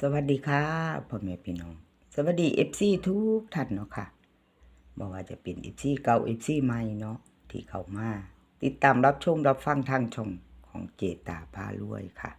สวัสดีค่ะพ่อแม่พี่น้อง สวัสดีเอฟซีทุกท่านเนาะค่ะบอกว่าจะเป็นเอฟซีเก่าเอฟซีใหม่เนาะที่เข้ามาติดตามรับชมรับฟังทางช่องของเจตาพารวยค่ะ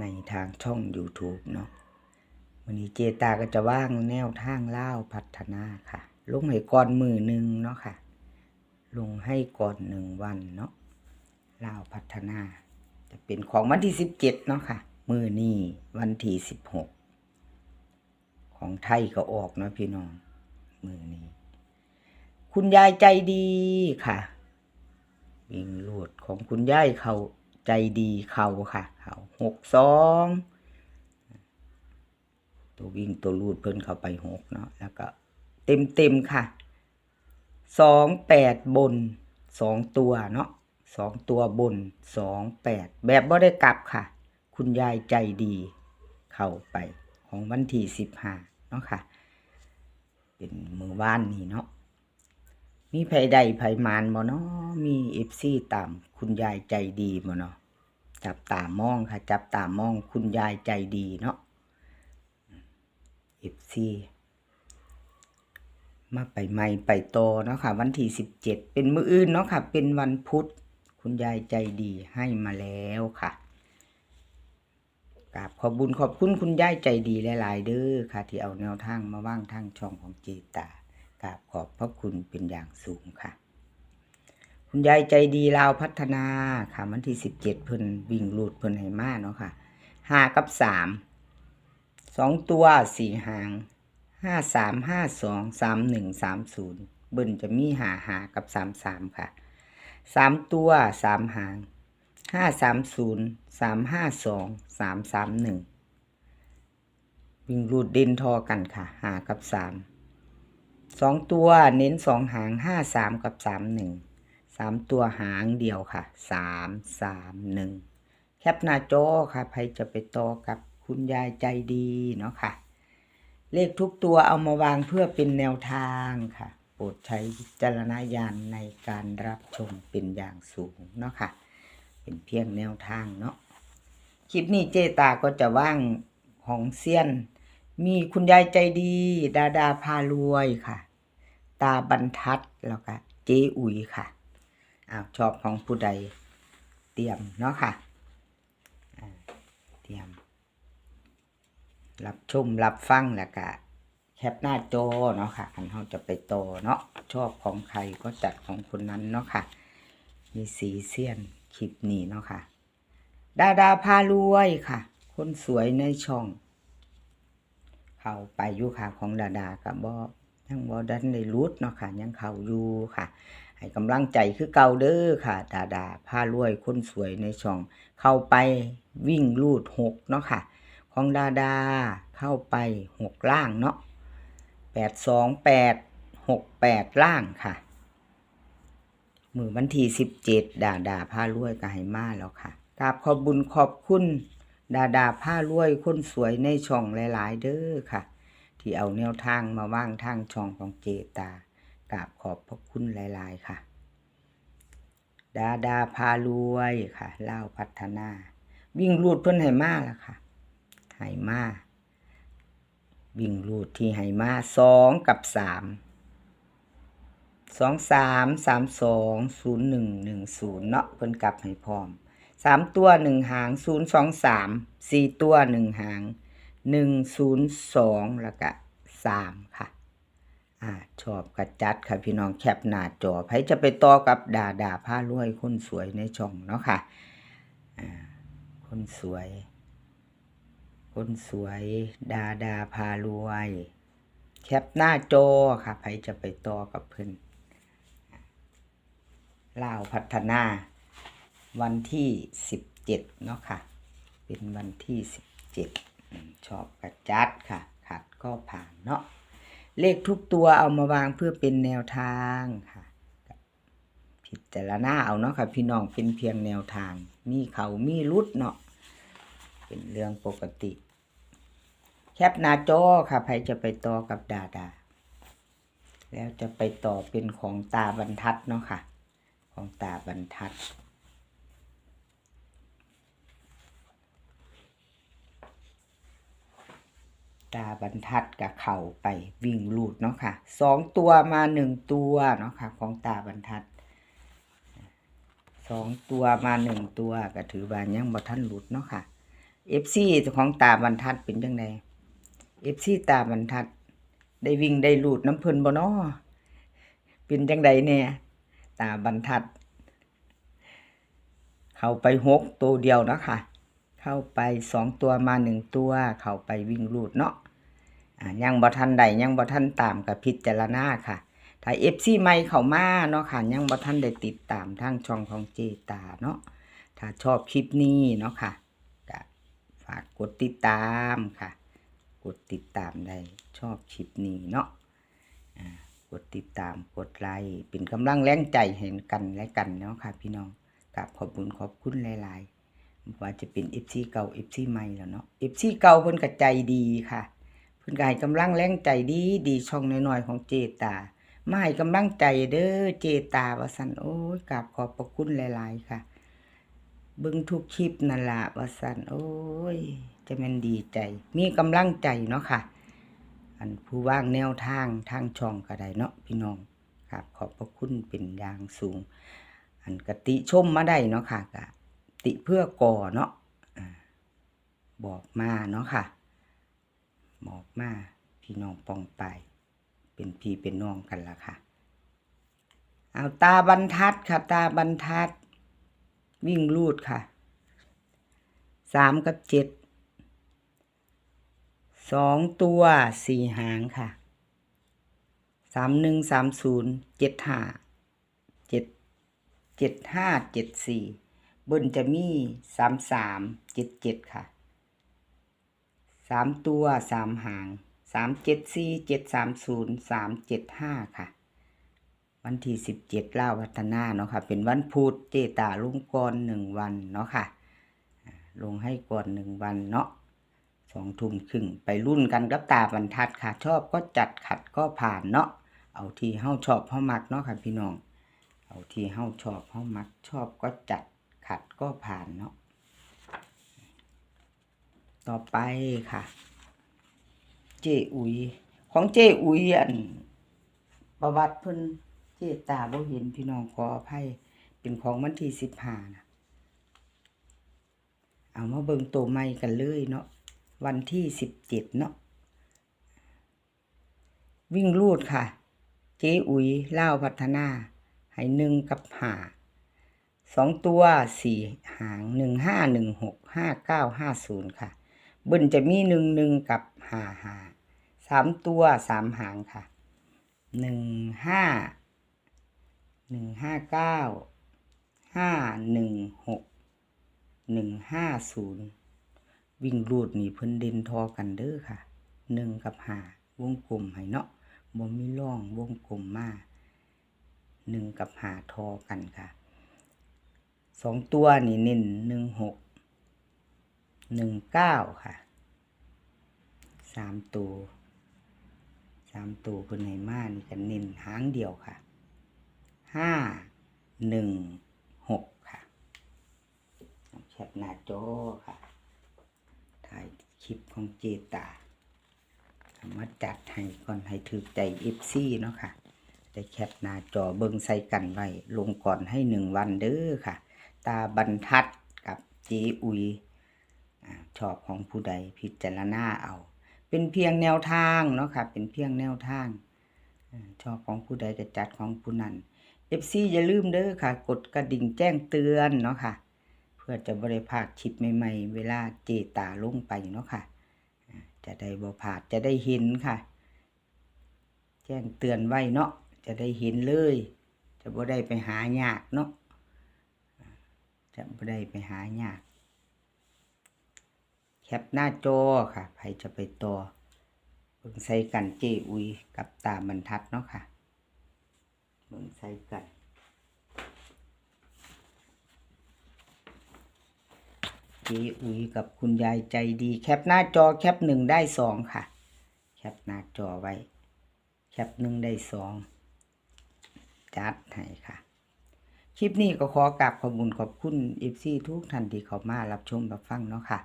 ในทางช่อง YouTube เนาะวันนี้เจตาก็จะว่างแนวทางเล่าพัฒนาค่ะ ลงให้ก่อนมือหนึ่งเนาะค่ะ ลงให้ก่อนหนึ่งวันเนาะเล่าพัฒนา จะเป็นของวันที่สิบเจ็ดเนาะค่ะ มือนี่วันที่สิบหกของไทยก็ออกนะพี่น้อง มือนี้ คุณยายใจดีค่ะวิ่งลูดของคุณยายเขาใจดีเขาค่ะเขาหกสองตัววิ่งตัวลูดเพิ่นเข้าไปหกเนาะแล้วก็เต็มเต็มค่ะสองแปดบนสองตัวเนาะสองตัวบนสองแปดแบบบ่ได้กลับค่ะ คุณยายใจดีเข้าไปของวันที่สิบห้าเนาะค่ะ เป็นมือว่านนี่เนาะมีไผใดไผมานบ่เนาะมีเอฟซีตามคุณยายใจดีบ่เนาะจับตามองค่ะ จับตามองคุณยายใจดีเนาะเอฟซีมาไปใหม่ไปโตเนาะค่ะ วันที่สิบเจ็ดเป็นมืออื่นเนาะค่ะ เป็นวันพุธคุณยายใจดีให้มาแล้วค่ะ กราบขอบุญขอบคุณคุณยายใจดีหลาย ๆ เด้อค่ะ ที่เอาแนวทางมาว่างทางช่องของเจตากราบขอบพระคุณเป็นอย่างสูงค่ะ คุณยายใจดีลาวพัฒนาค่ะวันที่สิบเจ็ดเพิ่นวิ่งหลูดเพิ่นให้มาเนาะค่ะห้ากับสามสองตัวสี่หางห้าสามห้าสองสามหนึ่งสามศูนย์เบิ้นจะมีหาหากับสามสามค่ะสามตัวสามหาง ห้าสามศูนย์สามห้าสองสามสามหนึ่งวิ่งลูดเด่นทอกันค่ะหากับสามสองตัวเน้นสองหางห้าสามกับสามหนึ่งสามตัวหางเดียวค่ะสามสามหนึ่งแคปหน้าจอค่ะใครจะไปต่อกับคุณยายใจดีเนาะค่ะ เลขทุกตัวเอามาวางเพื่อเป็นแนวทางค่ะ โปรดใช้จารณญาณในการรับชมเป็นอย่างสูงเนาะค่ะ เป็นเพียงแนวทางเนาะคลิปนี้เจตาก็จะว่างของเซียน มีคุณยายใจดี ดาดาพารวยค่ะ ตาบรรทัดแล้วก็เจอุ๋ยค่ะอ้าวชอบของผู้ใดเตรียมเนาะค่ะเตรียม รับชมรับฟังแล้วก็แคปหน้าจอเนาะค่ะคันเขาจะไปโตเนาะชอบของใครก็จัดของคนนั้นเนาะค่ะ มีสีเสียน คลิปนี้เนาะค่ะ ดาดาพารวยค่ะ คนสวยในช่อง เขาไปอยู่ค่ะของดาดากับบอยังบอดันได้รุดเนาะค่ะ ยังเขาอยู่ค่ะ ให้กำลังใจคือเก่าเด้อค่ะ ดาดาผ้ารวยคนสวยในช่อง เข้าไปวิ่งลูดหกเนาะค่ะ ของดาดาเข้าไปหกล่างเนาะแปดสองแปดหกแปดล่างค่ะ มือวันที่สิบเจ็ดดาดาผ้ารวยก็ให้มาแล้วค่ะกราบขอบบุญขอบคุณดาดาผ้ารวยคนสวยในช่องหลาย ๆ เด้อค่ะ ที่เอาแนวทางมาว่างทางช่องของเจตากราบขอบพระคุณหลาย ๆ ค่ะ ดาดาพารวยค่ะเล่าพัฒนา วิ่งรูดเพิ่นไหมาแล้วค่ะไหมาวิ่งรูดที่ไหมาสองกับสาม สองสามสามสองศูนย์หนึ่งหนึ่งศูนย์เนาะเพิ่นกลับให้พร้อมสามตัวหนึ่งหางศูนย์สองสามสี่ตัวหนึ่งหางหนึ่งศูนย์สองแล้วก็สามค่ะ อ่าชอบกระจัดค่ะพี่น้องแคปหน้าจอใครจะไปต่อกับดาดาผ้ารวยคนสวยในช่องเนาะค่ะอ่าคนสวย คนสวย ดาดาพารวย แคปหน้าจอค่ะใครจะไปต่อกับเพิ่น ลาวพัฒนา วันที่สิบเจ็ดเนาะค่ะ เป็นวันที่สิบเจ็ดชอบกระจัดค่ะ ขัดก็ผ่านเนาะเลขทุกตัวเอามาวางเพื่อเป็นแนวทางค่ะผิดแต่ละหน้าเอาเนาะค่ะ พี่น้องเป็นเพียงแนวทาง มีเขามีรุดเนาะเป็นเรื่องปกติ แคปหน้าจอค่ะใครจะไปต่อกับดาดาแล้วจะไปต่อเป็นของตาบรรทัดเนาะค่ะ ของตาบรรทัด ตาบรรทัดกับเข่าไปวิ่งลูดเนาะค่ะสองตัวมาหนึ่งตัวเนาะค่ะของตาบรรทัดสองตัวมาหนึ่งตัวก็ถือว่ายังบ่ทันหลุดเนาะค่ะเอฟซีของตาบรรทัดเป็นยังไงเอฟซีตาบรรทัด ได้วิ่งได้ลูดน้ำเพลินบ่นาะเป็นจังใดเนี่ย ตาบรรทัด เข้าไปหกตัวเดียวนะค่ะเข้าไปสองตัวมาหนึ่งตัว เข้าไปวิ่งลูดเนาะยังบ่ทันใดยังบ่ทันตามกับพิจารณาค่ะ ถ้าเอฟซีใหม่เข้ามาเนาะค่ะ ยังบ่ทันได้ติดตามทางช่องของเจตาเนาะถ้าชอบคลิปนี้เนาะค่ะก็ฝากกดติดตามค่ะ กดติดตามได้ชอบคลิปนี้เนาะอ่า กดติดตามกดไลค์เป็นกำลังแรงใจเห็นกันและกันเนาะค่ะพี่น้องกับขอบคุณขอบคุณหลายๆว่าจะเป็น FC เก่า FC ใหม่แล้วเนาะ FC เก่าเพิ่นก็ใจดีค่ะเพิ่นก็ให้กำลังแรงใจดีดีช่องน้อยๆของเจตามาให้กำลังใจเด้อเจตาว่าซั่นโอ้ยกราบขอบพระคุณหลาย ๆ ค่ะเบิ่งทุกคลิปนั่นละว่าซั่นโอ้ย จะม่นดีใจ มีกำลังใจเนาะค่ะ อันผู้ว่างแนวทางทางช่องก็ได้เนาะพี่น้องครับขอบพระคุณเป็นอย่างสูง อันกติชมมาได้เนาะค่ะกะติเพื่อก่อเนาะบอกมาเนาะค่ะบอกมาพี่น้องปองไปเป็นพี่เป็นน้องกันละค่ะ เอาตาบรรทัดค่ะ ตาบรรทัด วิ่งลูดค่ะสามกับเจ็ด สองตัวสี่หางค่ะสามหนึ่งสามศูนย์เจ็ดห้าเจ็ดเจ็ดห้าเจ็ดสี่บนจะมีสามสามเจ็ดเจ็ดค่ะสามตัวสามหางสามเจ็ดสี่เจ็ดสามศูนย์สามเจ็ดห้าค่ะ วันที่สิบเจ็ดล่าวัฒนาเนาะค่ะ เป็นวันพุธเจตาลุงก่อนหนึ่งวันเนาะค่ะ ลงให้ก่อนหนึ่งวันเนาะ สองทุ่มครึ่งไปรุ่นกันกับตาบรรทัดค่ะ ชอบก็จัดขัดก็ผ่านเนาะเอาที่เฮาชอบเฮามักเนาะค่ะพี่น้อง เอาที่เฮาชอบเฮามัก ชอบก็จัดขัดก็ผ่านเนาะต่อไปค่ะ เจอุยของเจอุยอันประวัติเพิ่นเจตาบ่เห็นพี่น้องขออภัยเป็นของวันที่สิบห้านะเอามาเบิ่งตัวใหม่กันเลยเนาะ วันที่สิบเจ็ดเนาะวิ่งลูดค่ะ เจ๊อุ๋ยเล่าพัฒนาให้หนึ่งกับหาสองตัวสี่หางหนึ่งห้าหนึ่งหกห้าเก้าห้าศูนย์ค่ะเบิ้ลจะมีหนึ่งหนึ่งกับหาหาสามตัวสามหางค่ะหนึ่งห้าหนึ่งห้าเก้าห้าหนึ่งหกหนึ่งห้าศูนย์ วิ่งรูดนี่เพิ่นเด่นทอกันเด้อค่ะหนึ่งกับหาวงกลมให้เนาะบ่มีร่องวงกลมมาหนึ่งกับหาทอกันค่ะสองตัวนี่เน้นหนึ่งหกหนึ่งเก้าค่ะสามตัวสามตัวคนไหนมานี่กันเน้นหางเดียวค่ะห้าหนึ่งหกค่ะแคปหน้าจอค่ะ ถ่ายคลิปของเจตาเอามาจัดให้ก่อนให้ถือใจเอฟซีเนาะค่ะได้แคปหน้าจอเบิ่งใส่กันไว้ ลงก่อนให้หนึ่งวันเด้อค่ะ ตาบรรทัดกับเจอุยอชอบของผู้ใดพิจารณาเอา เป็นเพียงแนวทางเนาะค่ะ เป็นเพียงแนวทางอชอบของผู้ใดก็จัดของผู้นั้นเอฟซีอย่าลืมเด้อค่ะ กดกระดิ่งแจ้งเตือนเนาะค่ะ เพื่อจะบริพลาดคลิปใหม่ๆ เวลาเจตาลงไปเนาะค่ะ จะได้บ่พลาดจะได้เห็นค่ะ แจ้งเตือนไว้เนาะจะได้เห็นเลย จะบ่ได้ไปหายากเนาะจะบ่ได้ไปหายากแคปหน้าจอค่ะใครจะไปต่อเบิ่งใส่กันเจอุยกับตาบรรทัดเนาะค่ะเบิ่งใส่กัน เจอุยกับคุณยายใจดี แคปหน้าจอแคปหนึ่งได้สองค่ะ แคปหน้าจอไว้ แคปหนึ่งได้สองจัดให้ค่ะ คลิปนี้ก็ขอกราบขอบคุญขอบคุณเอฟซีทุกท่านที่เข้ามารับชมรับฟังเนาะค่ะ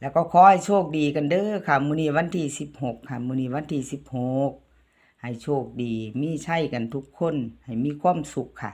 แล้วก็ขอให้โชคดีกันเด้อค่ะมือนีวันที่16ค่ะมือนีวันที่16ให้โชคดีมีใช่กันทุกคน ให้มีความสุขค่ะ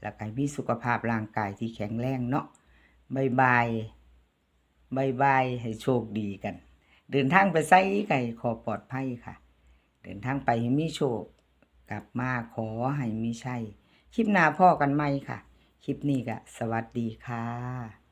แล้วก็ให้มีสุขภาพร่างกายที่แข็งแรงเนาะบายบาย บายบายให้โชคดีกัน เดินทางไปไสไก่ขอปลอดภัยค่ะ เดินทางไปให้มีโชค กลับมาขอให้มีใช่คลิปหน้าพ่อกันไหมค่ะ คลิปนี้ก็สวัสดีค่ะ